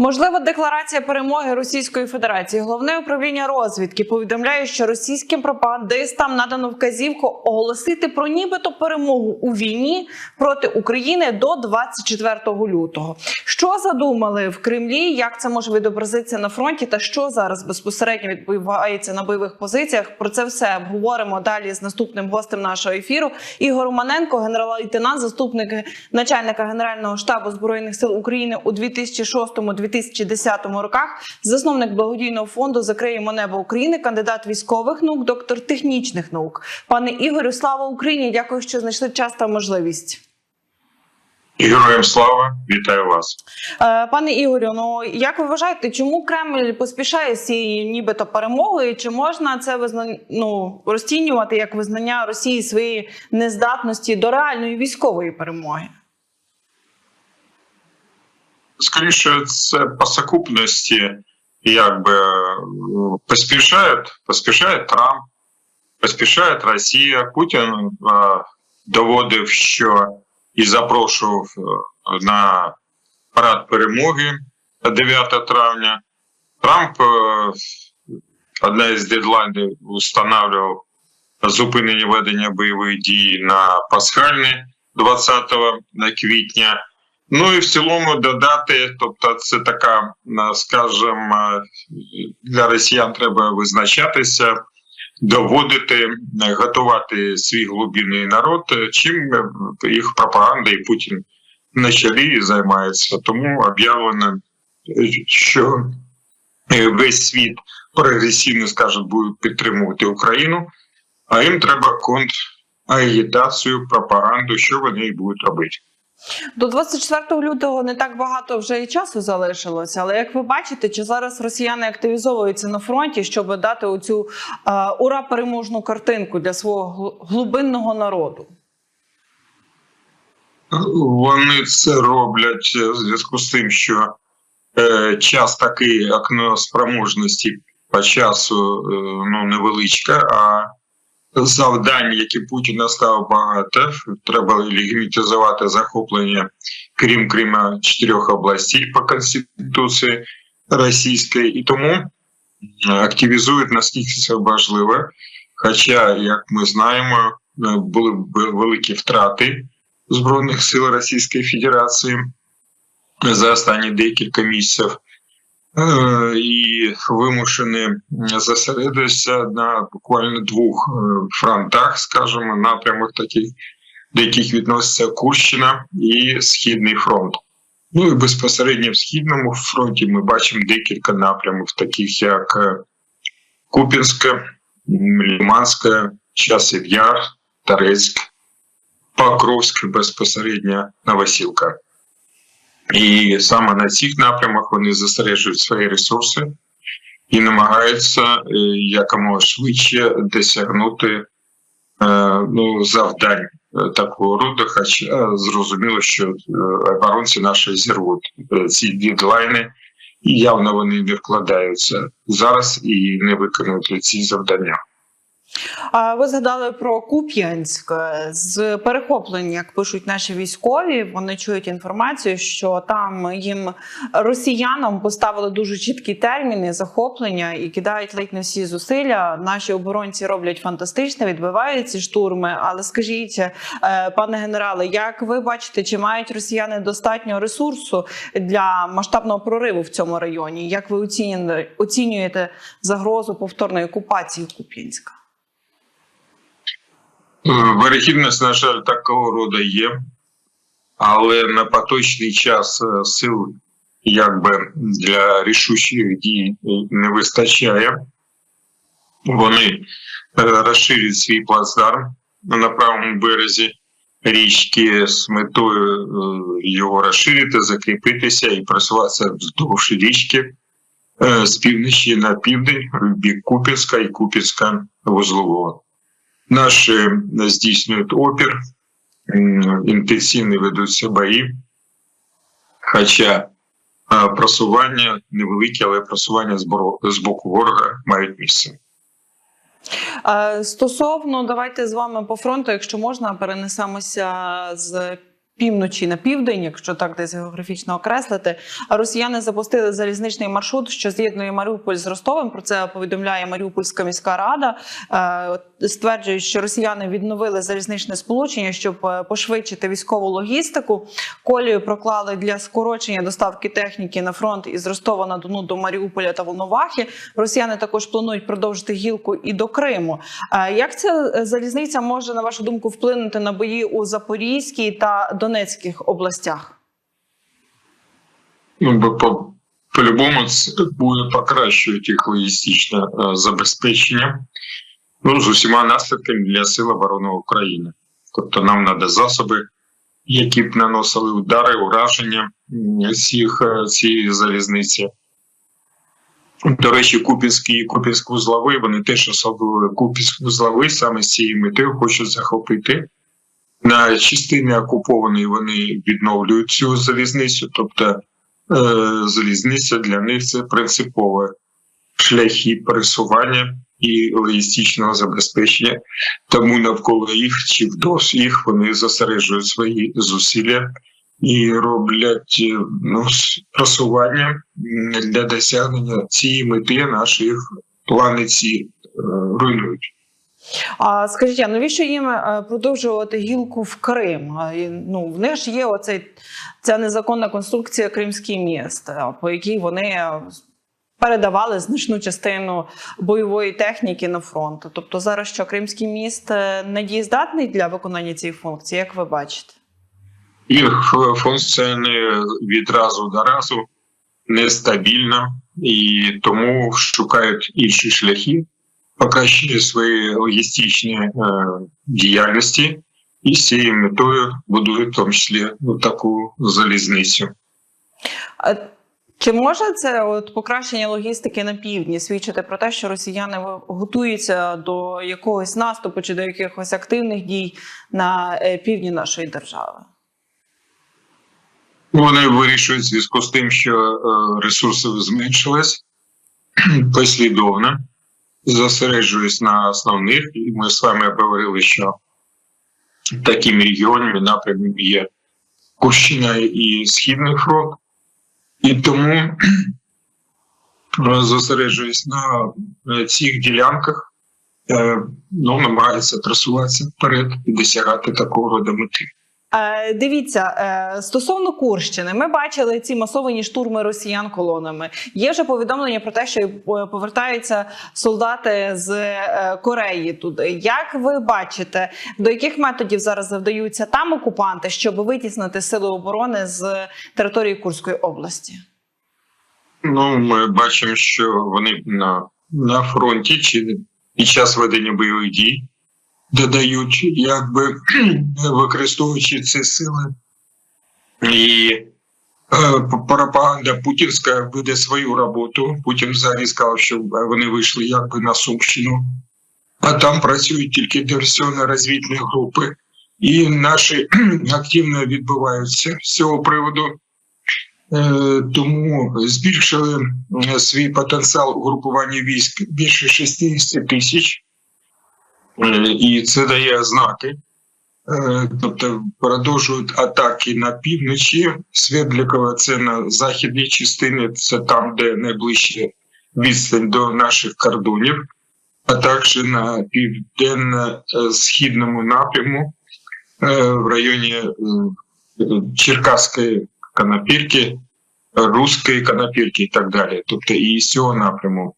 Можлива декларація перемоги Російської Федерації. Головне управління розвідки повідомляє, що російським пропагандистам надано вказівку оголосити про нібито перемогу у війні проти України до 24 лютого. Що задумали в Кремлі? Як це може відобразитися на фронті? Та що зараз безпосередньо відбувається на бойових позиціях? Про це все обговоримо далі з наступним гостем нашого ефіру. Ігор Маненко, генерал-лейтенант, заступник начальника Генерального штабу збройних сил України у 2006-2010 роках, засновник благодійного фонду Закриємо небо України, кандидат військових наук, доктор технічних наук. Пане Ігорю, слава Україні! Дякую, що знайшли час та можливість. Героям слава, вітаю вас. Е, Пане Ігорю, ну як ви вважаєте, чому Кремль поспішає з цією нібито перемогою? Чи можна це визна... ну, розцінювати як визнання Росії своєї нездатності до реальної військової перемоги? Скоріше, це по сукупності, якби поспішають, поспішає Трамп, поспішає Росія. Путін доводив, що і запрошував е, на парад перемоги 9 травня. Трамп е, одна із дедлайнів встановлював зупинення ведення бойових дій на пасхальний 20 квітня. Ну і в цілому додати, тобто, це така, скажімо, для росіян треба визначатися, доводити, готувати свій глибинний народ, чим їх пропаганда і Путін на чолі займається. Тому об'явлено, що весь світ прогресивно скажуть, буде підтримувати Україну, а їм треба контрагітацію, пропаганду, що вони і будуть робити. До 24 лютого не так багато вже і часу залишилося. Але як ви бачите, чи зараз росіяни активізовуються на фронті, щоб дати оцю е, ура переможну картинку для свого глибинного народу? Вони це роблять в зв'язку з тим, що е, час такий окно спроможності по часу е, ну невеличке, а завдань, які Путін настав багато. Треба легімітизувати захоплення крім Крима чотирьох областей по конституції російської, і тому активізують наскільки це важливо. Хоча, як ми знаємо, були великі втрати збройних сил Російської Федерації за останні декілька місяців. І вимушені зосередитися на буквально двох фронтах, скажімо, напрямок таких, до яких відноситься Курщина і Східний фронт. Ну і безпосередньо в східному фронті ми бачимо декілька напрямів, таких як Купінська, Ліманська, Часів Яр, Тарецьк, Покровськ, безпосередньо Новосілка. І саме на цих напрямах вони зосереджують свої ресурси і намагаються якомога швидше досягнути ну, завдань такого роду. Хоча зрозуміло, що оборонці наші зірвуть ці дедлайни, і явно вони не вкладаються зараз і не виконують ці завдання. Ви згадали про Куп'янськ з перехоплення, як пишуть наші військові. Вони чують інформацію, що там їм росіянам поставили дуже чіткі терміни захоплення і кидають ледь не всі зусилля. Наші оборонці роблять фантастично, відбивають ці штурми. Але скажіть, пане генерале, як ви бачите, чи мають росіяни достатньо ресурсу для масштабного прориву в цьому районі? Як ви оцінюєте загрозу повторної окупації Куп'янська? Вирохідність, на жаль, такого роду є, але на поточний час сил якби для рішучих дій не вистачає. Вони розширюють свій плацдарм на правому березі річки з метою його розширити, закріпитися і просуватися вздовж річки з півночі на південь, в бік Купінська і Купінська вузлового. Наші здійснюють опір, інтенсивно ведуться бої, хоча просування невелике, але просування з боку ворога мають місце. Стосовно, давайте з вами по фронту, якщо можна, перенесемося з півночі на південь, якщо так десь географічно окреслити. А росіяни запустили залізничний маршрут, що з'єднує Маріуполь з Ростовом. Про це повідомляє Маріупольська міська рада. Е, Стверджують, що росіяни відновили залізничне сполучення, щоб е, пошвидшити військову логістику. Колію проклали для скорочення доставки техніки на фронт із Ростова на Дону до Маріуполя та Волновахи. Росіяни також планують продовжити гілку і до Криму. Е, Як ця залізниця може, на вашу думку, вплинути на бої у Запорізькій та Донецьких областях? Ну, по, по-любому буде покращувати їх логістичне е, забезпечення ну, з усіма наслідками для Сил оборони України. Тобто нам треба засоби, які б наносили удари, ураження всіх е, цієї залізниці. До речі, Купінські і Купінськ-Вузловий, вони теж особливо Купінськ-Вузловий саме з цією метою хочуть захопити. На частини окупованої вони відновлюють цю залізницю, тобто е, залізниця для них це принципове шляхи пересування і логістичного забезпечення. Тому навколо їх чи вдовж їх вони зосереджують свої зусилля і роблять е, ну, просування для досягнення цієї мети наші плани ці е, руйнують. А скажіть, а навіщо їм е, продовжувати гілку в Крим? Ну в них ж є оцей ця незаконна конструкція Кримський міст, по якій вони е, передавали значну частину бойової техніки на фронт. Тобто зараз що Кримський міст е, недієздатний для виконання цієї функції, як ви бачите? Їх функціонує відразу до разу нестабільно і тому шукають інші шляхи покращення своєї логістичної е, діяльності і з цією метою будують в тому числі таку залізницю. А Чи може це от покращення логістики на півдні свідчити про те, що росіяни готуються до якогось наступу чи до якихось активних дій на е, півдні нашої держави? Вони вирішують в зв'язку з тим, що е, ресурси зменшились послідовно, зосереджуюсь на основних, і ми з вами говорили, що такими регіонами напрямом є Курщина і Східний фронт, і тому зосереджуюсь на цих ділянках, е, ну, намагаються трасуватися вперед і досягати такого роду мети. Е, дивіться, е, стосовно Курщини, ми бачили ці масовані штурми росіян колонами. Є вже повідомлення про те, що е, повертаються солдати з Кореї туди. Як ви бачите, до яких методів зараз завдаються там окупанти, щоб витіснити сили оборони з території Курської області? Ну, ми бачимо, що вони на, на фронті чи під час ведення бойових дій додають, якби використовуючи ці сили. І е, пропаганда путінська веде свою роботу. Путін взагалі сказав, що вони вийшли якби на Сумщину, а там працюють тільки диверсіонно-розвідні групи. І наші активно відбуваються з цього приводу. Е, тому збільшили е, свій потенціал угрупування військ більше 60 тисяч, Е, і це дає знаки. Е, Тобто продовжують атаки на півночі. Свердлікова це на західній частині, це там, де найближче відстань до наших кордонів, а також на південно-східному напряму е, в районі е, Черкаської канапірки, Руської канапірки і так далі. Тобто і з цього напряму.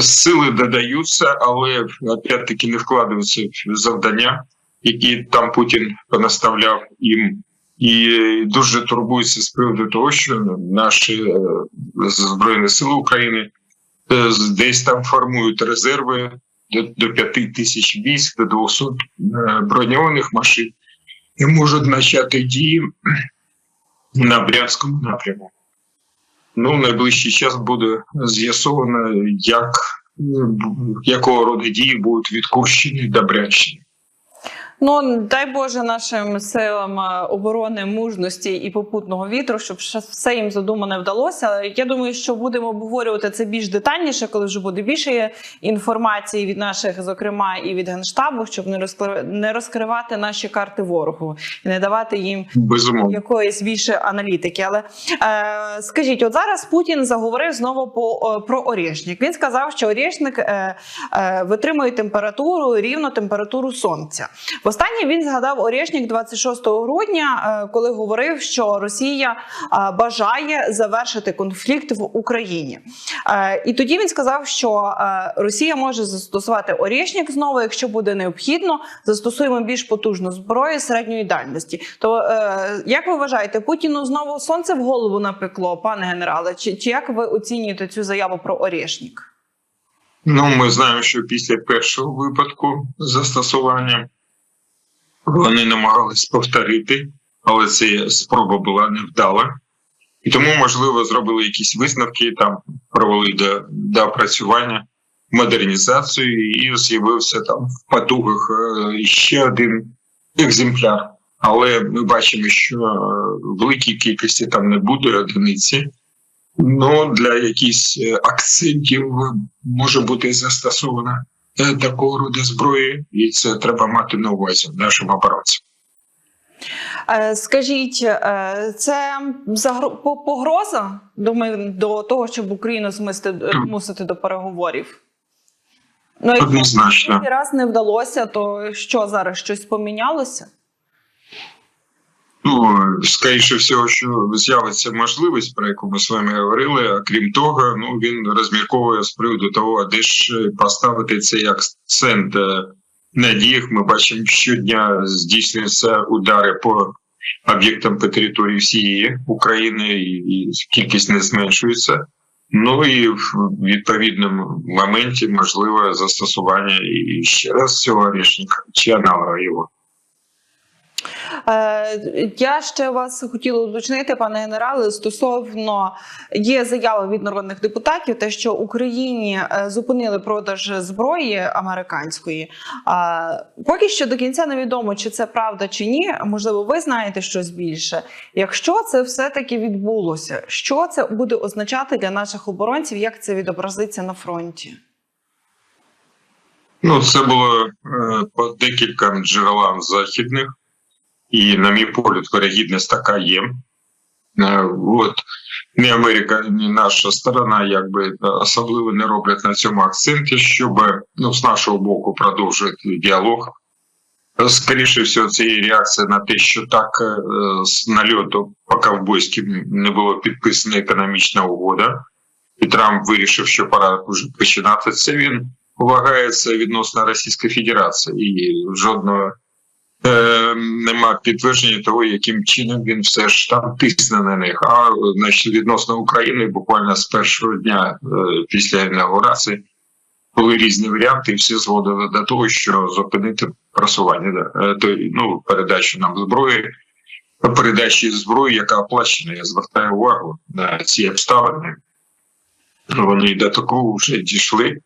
Сили додаються, але опять-таки не вкладаються в завдання, які там Путін понаставляв їм. І дуже турбується з приводу того, що наші е, Збройні Сили України е, десь там формують резерви до, до 5 тисяч військ, до 200 е, броньованих машин і можуть почати дії на Брянському напряму. Ну, в найближчий час буде з'ясовано, як, е, якого роду дії будуть від Курщини до. Ну дай Боже нашим силам е, оборони мужності і попутного вітру, щоб все їм задумане вдалося. Я думаю, що будемо обговорювати це більш детальніше, коли вже буде більше інформації від наших, зокрема і від генштабу, щоб не не розкривати наші карти ворогу і не давати їм Безумовно. якоїсь більше аналітики. Але е, скажіть, от зараз Путін заговорив знову по про Орєшнік. Він сказав, що Орєшник е, е, витримує температуру рівно температуру сонця. Востаннє він згадав Орєшнік 26 грудня, е, коли говорив, що Росія е, бажає завершити конфлікт в Україні. Е, і тоді він сказав, що Росія може застосувати Орєшнік знову, якщо буде необхідно, застосуємо більш потужну зброю середньої дальності. То як ви вважаєте, Путіну знову сонце в голову напекло, пане генерале? Чи, чи як ви оцінюєте цю заяву про Орєшнік? Ну, ми знаємо, що після першого випадку застосування вони намагались повторити, але ця спроба була невдала. І тому, можливо, зробили якісь висновки, там провели до, до опрацювання, модернізацію, і з'явився там в потугах е, ще один екземпляр. Але ми бачимо, що е, великій кількості там не буде одиниці. Ну, для якихось е, акцентів може бути застосована такого роду зброї, і це треба мати на увазі нашим оборонцям. Е, Скажіть, е, це погроза думаю, до того, щоб Україну змусити, змусити до переговорів? Ну, якщо Однозначно. перший раз не вдалося, то що зараз щось помінялося? Ну, скоріше всього, що з'явиться можливість, про яку ми з вами говорили. А крім того, ну він розмірковує з приводу того, а де ж е, поставити цей акцент е, на діях. Ми бачимо, щодня здійснюються удари по об'єктам по території всієї України, і, кількість не зменшується. Ну і в відповідному моменті можливе застосування і ще раз цього рішення чи аналога його. Е, Я ще вас хотіла уточнити, пане генерале, стосовно є заява від народних депутатів, те, що Україні е, зупинили продаж зброї американської. Поки що до кінця невідомо, чи це правда чи ні. Можливо, ви знаєте щось більше. Якщо це все таки відбулося, що це буде означати для наших оборонців? Як це відобразиться на фронті? Ну, це було е, по декільком джерелам західних, і, на мій погляд, вирогідність така є. Е, от ні Америка, ні наша сторона якби е, особливо не роблять на цьому акценті, щоб ну, з нашого боку продовжувати діалог. Скоріше всього, це є реакція на те, що так е, з нальоту по ковбойським не було підписана економічна угода, і Трамп вирішив, що пора вже починати це. Він вагається відносно Російської Федерації, і жодного е, нема підтвердження того, яким чином він все ж там тисне на них. А значить, відносно України, буквально з першого дня е, після інаугурації були різні варіанти, і всі зводили до того, що зупинити просування да, е, то, ну, передачу нам зброї. Передачі зброї, яка оплачена, я звертаю увагу на ці обставини. Вони до такого вже дійшли.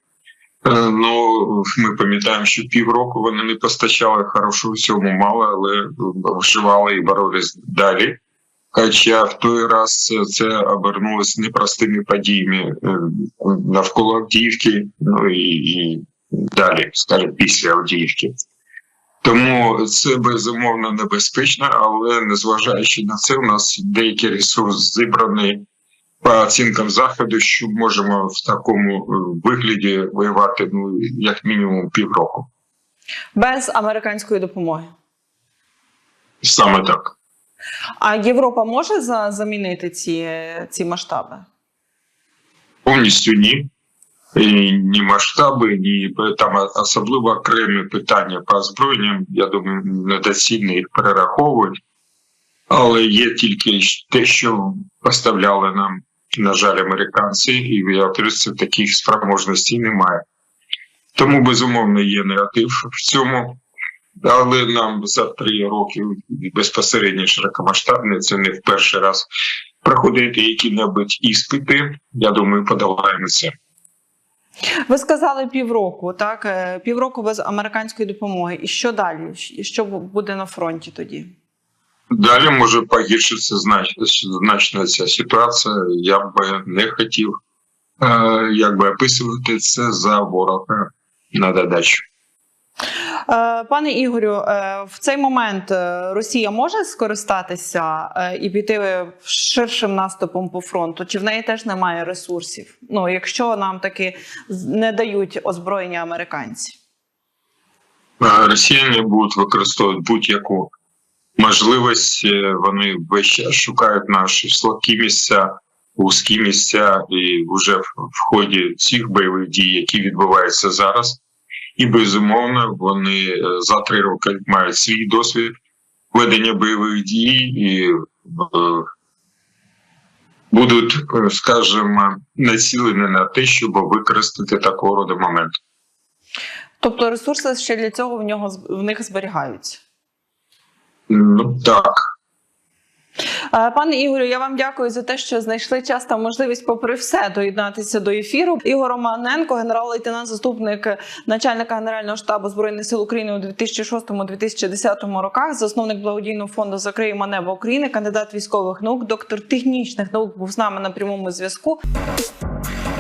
Е, Ну, ми пам'ятаємо, що півроку вони не постачали хорошого цьому мало, але вживали і боролись далі. Хоча в той раз це обернулося непростими подіями е, навколо Авдіївки, ну і, і далі, скажімо, після Авдіївки. Тому це безумовно небезпечно, але незважаючи на це, у нас деякий ресурс зібраний по оцінкам заходу, що можемо в такому е, вигляді воювати ну як мінімум півроку. Без американської допомоги. Саме так. А Європа може за- замінити ці, ці масштаби? Повністю ні. І ні масштаби, ні там особливо окремі питання по озброєнням. Я думаю, недоцільно їх перераховують. Але є тільки те, що поставляли нам, на жаль, американці, і повторюся, таких спроможностей немає. Тому, безумовно, є негатив в цьому. Але нам за три роки безпосередньо широкомасштабне, це не в перший раз проходити які-небудь іспити. Я думаю, подолаємо це. Ви сказали півроку, так? Е, Півроку без американської допомоги. І що далі? І Що буде на фронті тоді? Далі може погіршитися знач- значно ця ситуація. Я б не хотів е, якби описувати це за ворога на додачу. Е, Пане Ігорю, е, в цей момент е, Росія може скористатися і піти ширшим наступом по фронту? Чи в неї теж немає ресурсів? Ну, якщо нам таки не дають озброєння американці? Е, Росіяни будуть використовувати будь-яку можливість. Е, Вони весь шукають наші слабкі місця, вузькі місця, і вже в, ході цих бойових дій, які відбуваються зараз. І безумовно, вони е, за три роки мають свій досвід ведення бойових дій і е, будуть, е, скажімо, націлені на те, щоб використати такого роду момент. Тобто ресурси ще для цього в нього в них зберігаються. Ну так. Е, Пане Ігорю, я вам дякую за те, що знайшли час та можливість, попри все, доєднатися до ефіру. Ігор Романенко, генерал-лейтенант, заступник начальника Генерального штабу збройних сил України у 2006-2010 роках, засновник благодійного фонду Закриємо небо України, кандидат військових наук, доктор технічних наук був з нами на прямому зв'язку.